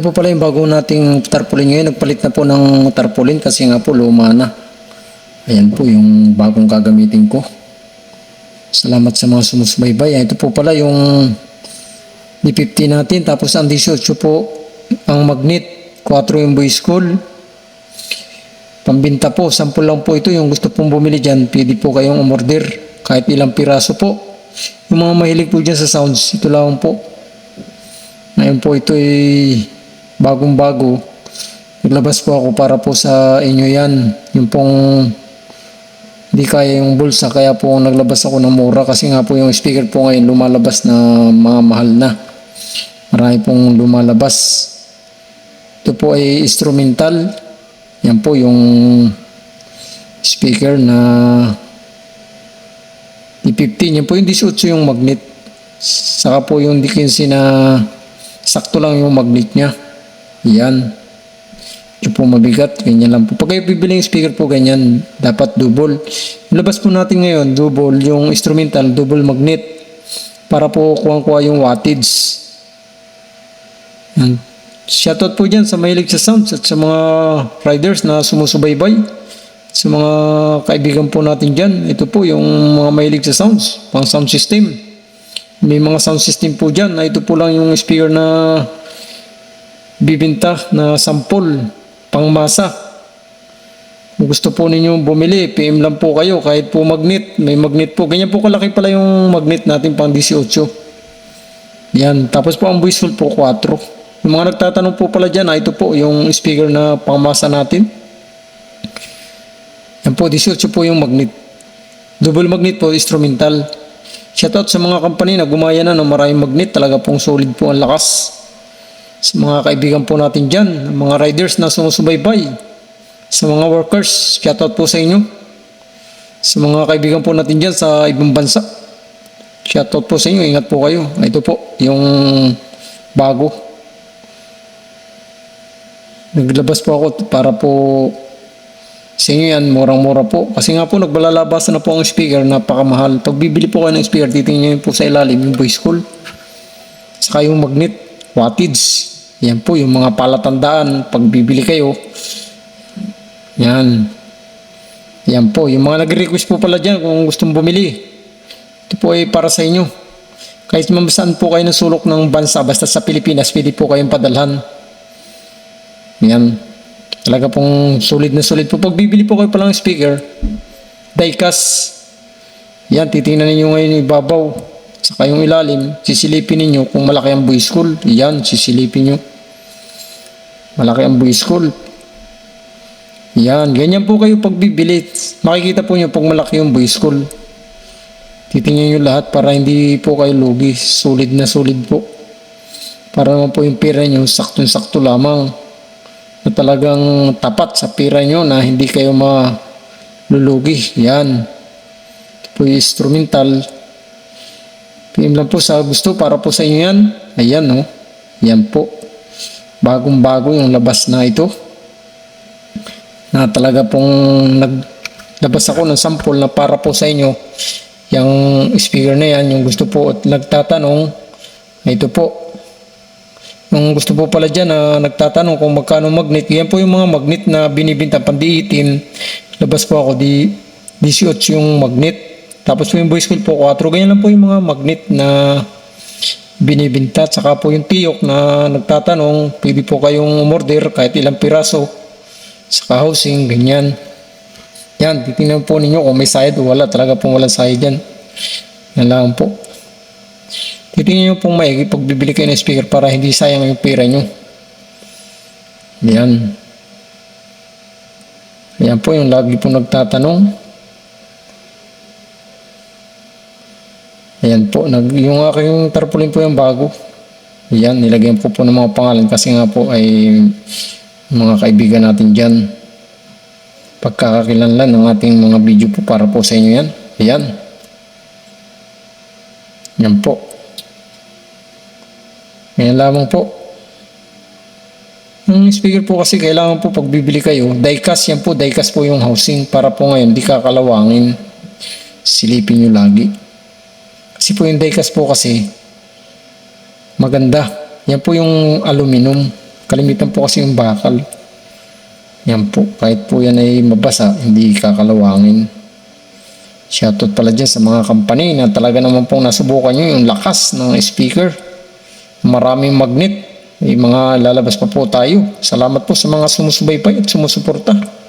Ito po pala yung bago nating tarpaulin ngayon. Nagpalit na po ng tarpaulin kasi nga po luma na. Ayan po yung bagong gagamitin ko. Salamat sa mga sumusubaybay. Ito po pala yung D50 natin. Tapos ang 18 po ang magnet. 4 yung boy school. Pambinta po. Sample lang po ito. Yung gusto pong bumili dyan, pwede po kayong umorder. Kahit ilang piraso po. Yung mga mahilig po dyan sa sounds, ito lang po. Ngayon po ito ay bagong bago. Naglabas po ako para po sa inyo yan. Yung pong hindi kaya yung bulsa kaya po naglabas ako ng mura kasi nga po yung speaker po ngayon lumalabas na mga mahal na. Marami pong lumalabas. Ito po ay instrumental. Yan po yung speaker na D15. Yan po yung 18 yung magnet. Saka po yung D15 na sakto lang yung magnet niya. Yan. Ito po mabigat. Ganyan lang po. Pag kayo bibili yung speaker po ganyan, dapat double. Labas po natin ngayon, double. Yung instrumental, double magnet. Para po kuha-kuha yung wattage. Yan. Shoutout po dyan sa mahilig sa sounds at sa mga riders na sumusubaybay. Sa mga kaibigan po natin dyan, ito po yung mga mahilig sa sounds, pang sound system. May mga sound system po dyan na ito po lang yung speaker na bibinta na sample, pang masa. Kung gusto po ninyo bumili, PM lang po kayo, kahit po magnet, may magnet po. Ganyan po kalaki pala yung magnet natin pang 18. Yan, tapos po ang voiceful po 4. Yung mga nagtatanong po pala dyan, ah, ito po yung speaker na pangmasa natin. Yan po, 18 po yung magnet. Double magnet po, instrumental. Shoutout sa mga company na gumaya na ng maraming magnet. Talaga pong solid po ang lakas. Sa mga kaibigan po natin dyan, mga riders na sumusubaybay. Sa mga workers, shoutout po sa inyo. Sa mga kaibigan po natin dyan sa ibang bansa. Shoutout po sa inyo, ingat po kayo. Ito po, yung bago. Naglabas po ako para po sa inyo yan, murang-mura po. Kasi nga po, naglalabasan na po ang speaker, napakamahal. Pag bibili po kayo ng speaker, titingnan po sa ilalim, yung voice call. Saka yung magnet, wattage. Yan po, yung mga palatandaan, pag bibili kayo. Yan. Yan po, yung mga nag-request po pala dyan kung gustong bumili. Ito po ay para sa inyo. Kahit mamasaan po kayo ng sulok ng bansa, basta sa Pilipinas, pwede po kayong padalhan. Yan. Talaga pong solid na solid po. Pag bibili po kayo palang speaker, diecast, yan, titingnan ninyo ngayon ibabaw. Saka yung ilalim, sisilipin ninyo kung malaki ang voice cool. Yan, sisilipin nyo. Malaki ang voice cool. Yan, ganyan po kayo pag bibili. Makikita po nyo pag malaki yung voice cool. Titingnan nyo lahat para hindi po kayo lugi. Solid na solid po. Para naman po yung pera nyo, saktong-sakto lamang na talagang tapat sa pira nyo na hindi kayo malulugi. Yan. Ito po yung instrumental. PM lang po sa gusto para po sa inyo yan. Ayan no. Yan po. Bagong bago yung labas na ito. Na talaga pong naglabas ako ng sample na para po sa inyo. Yung speaker na yan, yung gusto po at nagtatanong, ito po, Nung gusto po pala dyan na nagtatanong kung magkano magnet, yan po yung mga magnet na binibinta pandiitin. Labas po ako di 18 yung magnet. Tapos po yung voice coil po 4. Ganyan lang po yung mga magnet na binibinta. Tsaka po yung tiyok na nagtatanong, pwede po kayong umorder kahit ilang piraso. Saka housing, ganyan. Yan, titingnan po ninyo kung may sayad o wala. Talaga pong walang sayad yan. Yan lang po. Titingnan nyo pong maigi pag bibili kayo ng speaker para hindi sayang yung pera nyo. Yan. Yan po yung lagi po nagtatanong. Ayan po, nag, yung aking tarpaulin po yung bago. Yan, nilagyan po po ng mga pangalan kasi nga po ay mga kaibigan natin dyan. Pagkakakilanlan ng ating mga video po para po sa inyo yan. Ayan. Yan po. Ngayon lamang po. Yung speaker po kasi kailangan po pag bibili kayo, diecast yan po, diecast po yung housing para po ngayon di kakalawangin. Silipin nyo lagi. Yung diecast po kasi maganda. Yan po yung aluminum. Kalimitan po kasi yung bakal. Yan po, kahit po yan ay mabasa, hindi kakalawangin. Shoutout pala dyan sa mga company na talaga naman pong nasubukan nyo yung lakas ng speaker. Maraming magnet. May mga lalabas pa po tayo. Salamat po sa mga sumusubaybay at sumusuporta.